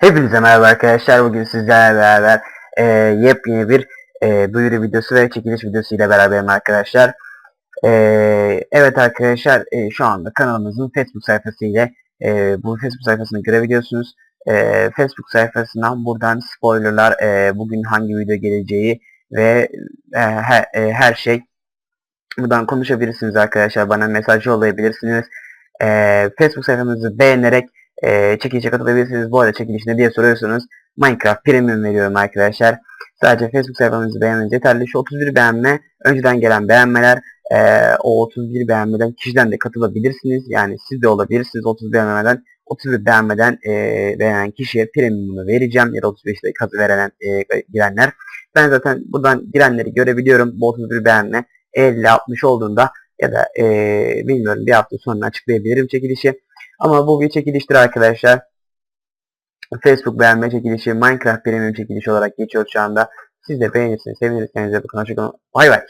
Hepinize merhaba arkadaşlar. Bugün sizlerle beraber e, yepyeni bir e, duyuru videosu ve çekiliş videosu ile beraberim arkadaşlar. E, evet arkadaşlar e, şu anda kanalımızın Facebook sayfası ile e, bu Facebook sayfasını görebiliyorsunuz. E, Facebook sayfasından buradan spoilerlar, e, bugün hangi video geleceği ve e, her, e, her şey buradan konuşabilirsiniz arkadaşlar. Bana mesaj yollayabilirsiniz. E, Facebook sayfamızı beğenerek e, çekilişe katılabilirsiniz. Bu arada çekiliş ne diye soruyorsunuz. Minecraft Premium veriyorum arkadaşlar. Sadece Facebook sayfamızı beğenmeniz yeterli. Şu 31 beğenme, önceden gelen beğenmeler, e, o 31 beğenmeden kişiden de katılabilirsiniz. Yani siz de olabilirsiniz 30 beğenmeden. 31 beğenmeden e, beğenen kişiye premiumunu vereceğim. Ya da 35'te katı veren e, girenler. Ben zaten buradan girenleri görebiliyorum. Bu 31 beğenme 50-60 olduğunda ya da e, bilmiyorum bir hafta sonra açıklayabilirim çekilişi. Ama bu bir çekiliştir arkadaşlar. Facebook beğenme çekilişi, Minecraft Premium çekilişi olarak geçiyor şu anda. Siz de beğenirsiniz, sevinirsiniz. Kendinize bakın. Hoşçakalın. Bay bay.